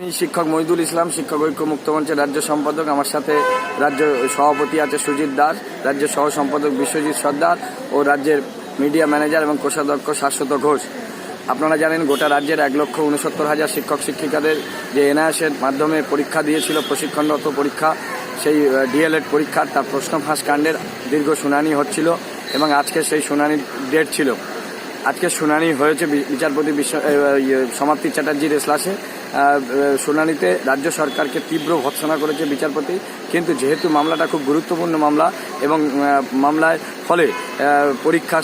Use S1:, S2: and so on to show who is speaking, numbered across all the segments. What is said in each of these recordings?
S1: আমি শিক্ষক মহিদুল ইসলাম শিক্ষক ঐক্য মুক্ত মঞ্চের রাজ্য সম্পাদক। আমার সাথে রাজ্য সভাপতি আছে সুজিত দাস রাজ্য সহ সম্পাদক বিশ্বজিৎ সর্দার ও রাজ্যের মিডিয়া ম্যানেজার এবং কোষাধ্যক্ষ শাশ্বত ঘোষ। আপনারা জানেন গোটা রাজ্যের এক লক্ষ উনসত্তর হাজার শিক্ষক শিক্ষিকাদের যে এনআইএসের মাধ্যমে পরীক্ষা দিয়েছিল প্রশিক্ষণরত পরীক্ষা সেই ডিএলএড পরীক্ষার তার প্রশ্ন ফাঁস কাণ্ডের দীর্ঘ শুনানি হচ্ছিল এবং আজকে সেই শুনানির ডেট ছিল। আজকে শুনানি হয়েছে বিচারপতি বিশ্ব ইয়ে, সমাপ্তি চ্যাটার্জির এসলাসে। শুনানিতে রাজ্য সরকারকে তীব্র ভৎসনা করেছে বিচারপতি। কিন্তু যেহেতু মামলাটা খুব গুরুত্বপূর্ণ মামলা এবং মামলায় ফলে পরীক্ষা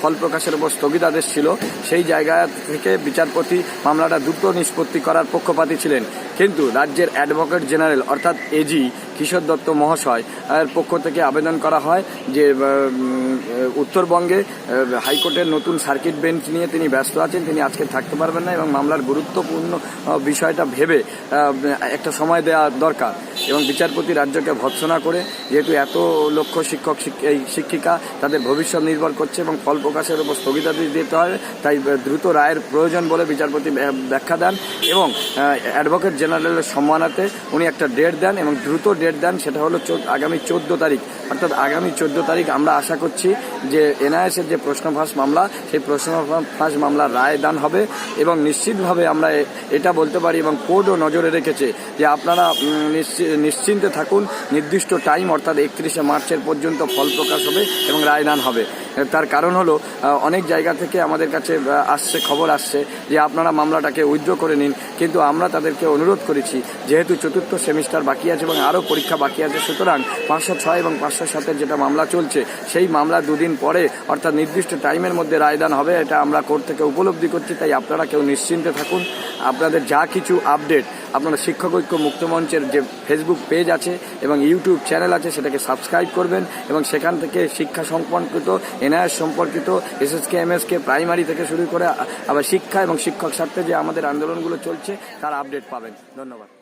S1: ফল প্রকাশের উপর স্থগিতাদেশ ছিল, সেই জায়গা থেকে বিচারপতি মামলাটা দ্রুত নিষ্পত্তি করার পক্ষপাতী ছিলেন। কিন্তু রাজ্যের অ্যাডভোকেট জেনারেল অর্থাৎ এজি কিশোর দত্ত মহাশয়, এর পক্ষ থেকে আবেদন করা হয় যে উত্তরবঙ্গে হাইকোর্টের নতুন সার্কিট বেঞ্চ নিয়ে তিনি ব্যস্ত আছেন। তিনি আজকে থাকতে পারবেন না এবং মামলার গুরুত্বপূর্ণ বিষয়টা ভেবে একটা সময় দেওয়া দরকার। এবং বিচারপতি রাজ্যকে ভৎসনা করে যেহেতু এত লক্ষ শিক্ষক শিক- এই শিক্ষিকা তাদের ভবিষ্যৎ নির্ভর করছে এবং ফল প্রকাশের উপর স্থগিতাদেশ দিতে হবে তাই দ্রুত রায়ের প্রয়োজন বলে বিচারপতি ব্য- ব্যাখ্যা দেন এবং অ্যাডভোকেট জেনারেলের সম্মানাতে উনি একটা ডেট দেন এবং দ্রুত ডেট দেন সেটা হলো আগামী চোদ্দ তারিখ। অর্থাৎ আগামী চোদ্দ তারিখ আমরা আশা করছি যে এনআইএসের যে প্রশ্নফাঁস মামলা সেই প্রশ্ন ফাঁস মামলার রায় দান হবে এবং নিশ্চিতভাবে আমরা এটা বলতে পারি এবং কোর্টও নজরে রেখেছে যে আপনারা উম, নিশ্চি- নিশ্চিন্তে থাকুন। নির্দিষ্ট টাইম অর্থাৎ একত্রিশে মার্চের পর্যন্ত ফল প্রকাশ হবে এবং রায়দান হবে। তার কারণ হলো অনেক জায়গা থেকে আমাদের কাছে আসছে, খবর আসছে যে আপনারা মামলাটাকে উইথড্র করে নিন। কিন্তু আমরা তাদেরকে অনুরোধ করেছি, যেহেতু চতুর্থ সেমিস্টার বাকি আছে এবং আরও পরীক্ষা বাকি আছে, সুতরাং পাঁচশো ছয় এবং পাঁচশো সাতের যেটা মামলা চলছে, সেই মামলা দুদিন পরে, অর্থাৎ নির্দিষ্ট টাইমের মধ্যে রায়দান হবে, এটা আমরা কোর্ট থেকে উপলব্ধি করছি, তাই আপনারা কেউ নিশ্চিন্তে থাকুন। আপনাদের যা কিছু আপডেট আপনারা শিক্ষক ঐক্য মুক্ত মঞ্চের যে ফেসবুক পেজ আছে এবং ইউটিউব চ্যানেল আছে, সেটাকে সাবস্ক্রাইব করবেন এবং সেখান থেকে শিক্ষা সম্পর্কিত এনআইএস সম্পর্কিত, এসএসকে, এমএসকে প্রাইমারি থেকে শুরু করে আবার শিক্ষা এবং শিক্ষক স্বার্থে যে আমাদের আন্দোলনগুলো চলছে, তার আপডেট পাবেন। ধন্যবাদ।